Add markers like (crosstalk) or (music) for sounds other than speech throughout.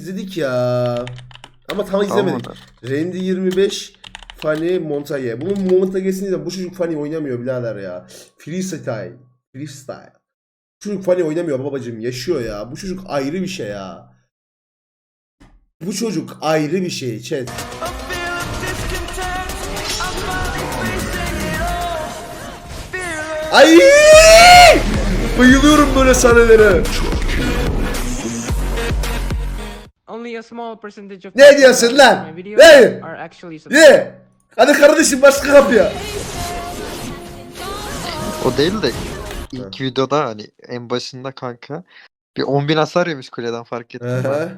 izledik ya. Ama tam izlemedik. Kalmadı. Randy 25 Fanny Montague. Bunun Montague'sini de bu çocuk Fanny oynamıyor birader ya. Freestyle. Freestyle. Bu çocuk Fanny oynamıyor babacım. Yaşıyor ya. Bu çocuk ayrı bir şey ya. Bu çocuk ayrı bir şey chat. Ay! Bayılıyorum böyle sahnelere. Only a small percentage of Ne diyorsun lan? my videos Ne? are actually Ye! Hadi kardeşim başka kapıya. O değil de ilk videoda hani en başında kanka bir 10.000 hasar yemiş kuleden fark ettim. ben.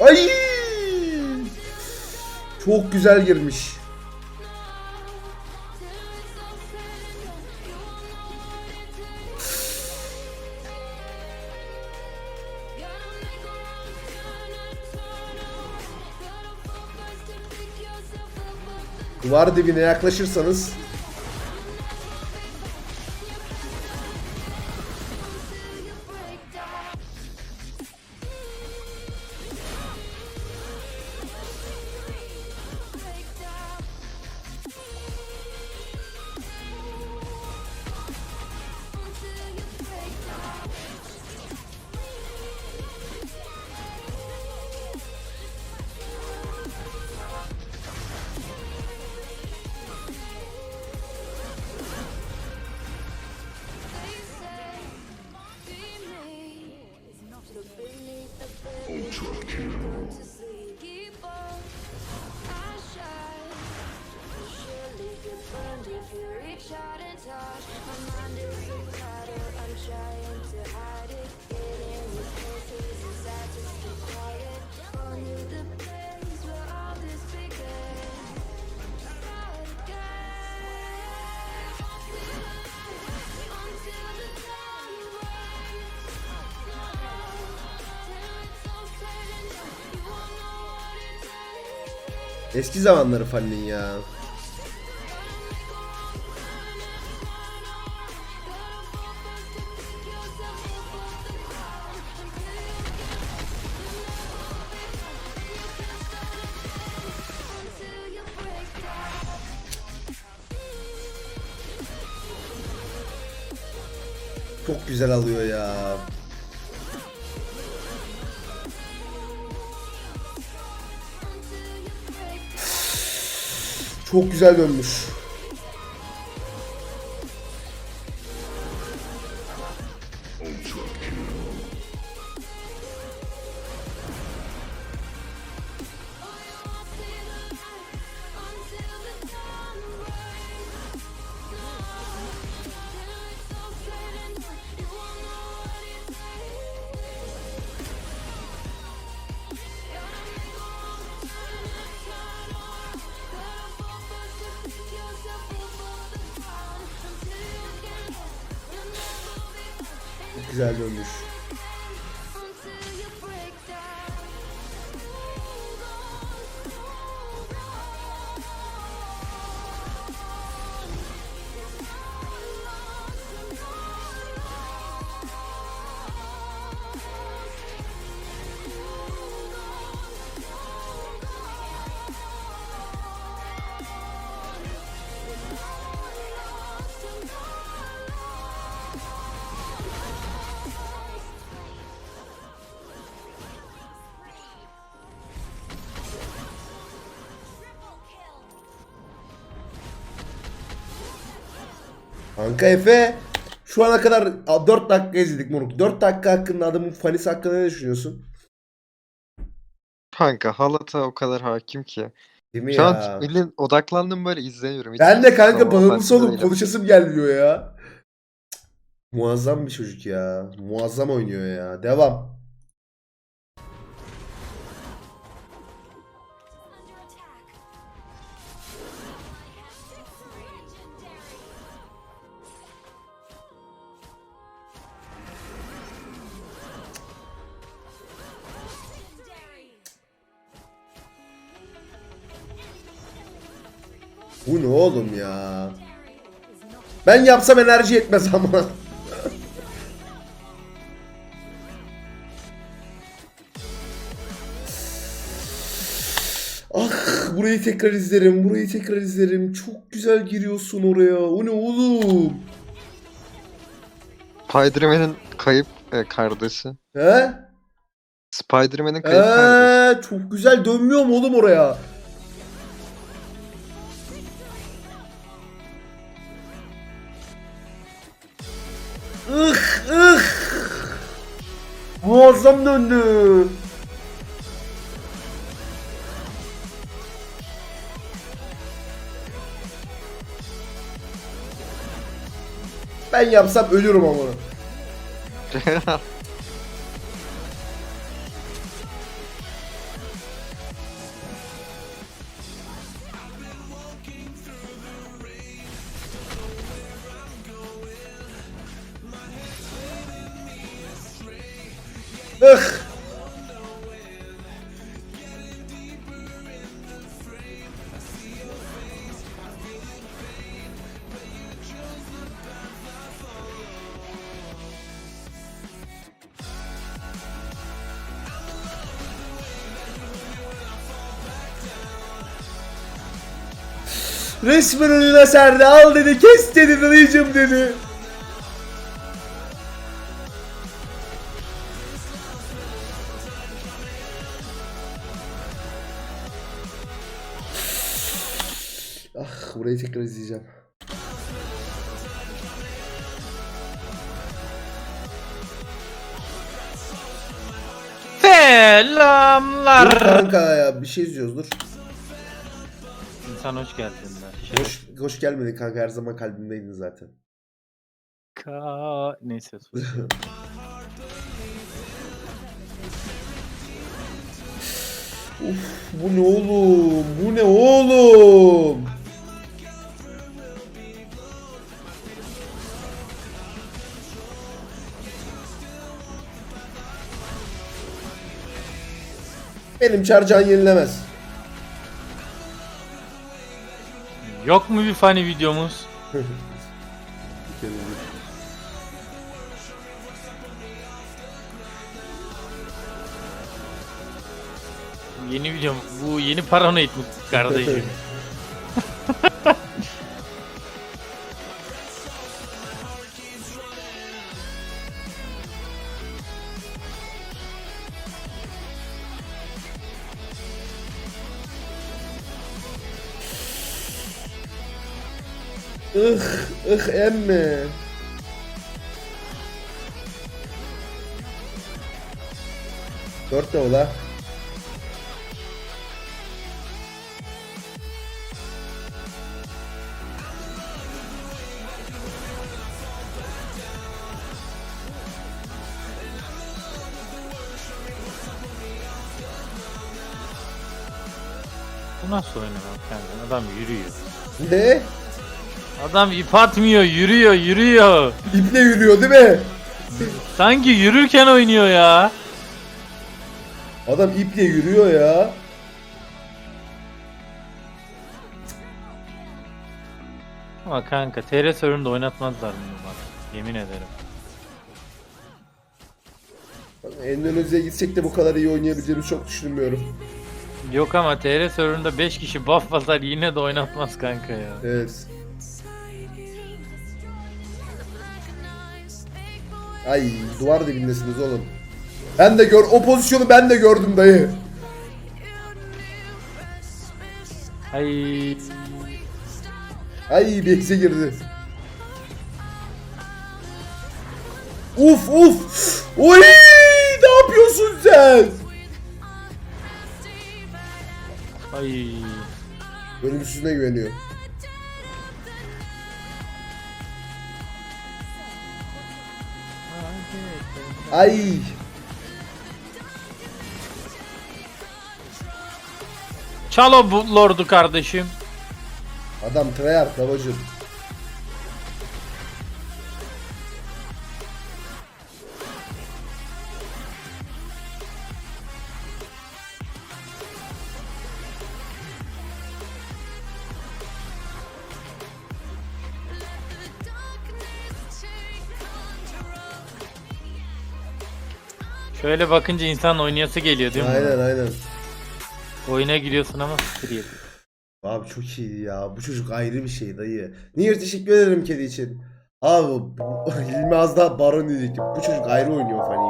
Ay! Çok güzel girmiş. Duvar dibine yaklaşırsanız you. Eski zamanları Fanny'nin ya. Çok güzel alıyor ya. Çok güzel dönmüş. Güzel dönmüş. Kanka Efe şu ana kadar 4 dakika izledik moruk. 4 dakika hakkında adamın fanisi hakkında ne düşünüyorsun? Kanka halata o kadar hakim ki. Değil mi Şu ya? an bilin odaklandım böyle izleniyorum. Hiç Ben de kanka bağımlısı olup konuşasım gelmiyor ya. Muazzam bir çocuk ya. Muazzam oynuyor ya. Devam. Bu ne oğlum ya? Ben yapsam enerji yetmez ama. (laughs) ah burayı tekrar izlerim. Burayı tekrar izlerim. Çok güzel giriyorsun oraya. O ne oğlum? Spider-Man'in kayıp e, kardeşi. He? Spider-Man'in kayıp kardeşi. Eee çok güzel dönmüyor mu oğlum oraya? Ih ih. Muazzam döndü. Ben yapsam ölürüm ama. (laughs) Resmen önüne serdi. Al dedi. Kes dedi. Dayıcım dedi. Ah burayı tekrar izleyeceğim. Dur Selamlar. kanka ya bir şey izliyoruz dur. İnsan hoş geldinler. Şey, Hoş, hoş gelmedin kanka her zaman kalbimdeydin zaten. ka... Neyse. (laughs) Uf bu ne oğlum? Bu ne oğlum? Benim çarcan yenilemez. Yok mu bir funny videomuz? (laughs) Yeni videom. Bu yeni paranoid mi kardeşim? (laughs) Ih ih emme. Dört de ola. Bu nasıl oynamak kanka? Adam yürüyor. Ne? Adam ip atmıyor, yürüyor, yürüyor. İple yürüyor değil mi? Sanki yürürken oynuyor ya. Adam iple yürüyor ya. Ama kanka TR server'ında oynatmazlar bunu bak. Yemin ederim. Endonezya'ya gitsek de bu kadar iyi oynayabileceğimizi çok düşünmüyorum. Yok ama TR server'ında 5 kişi buff basar yine de oynatmaz kanka ya. Evet. Ay duvar dibindesiniz oğlum. Ben de gör o pozisyonu ben de gördüm dayı. Ay Ay ekse girdi. Uf uf. Oy ne yapıyorsun sen? ay. Ölümsüzüne güveniyor. Ay. Çal o bu lordu kardeşim. Adam tryhard babacım. Şöyle bakınca insan oynayası geliyor değil mi? Aynen aynen. Oyuna giriyorsun ama sıfır yedi. Abi çok iyiydi ya. Bu çocuk ayrı bir şey dayı. Niye teşekkür ederim kedi için. Abi Hilmi (laughs) az daha baron diyecektim. Bu çocuk ayrı oynuyor Fanny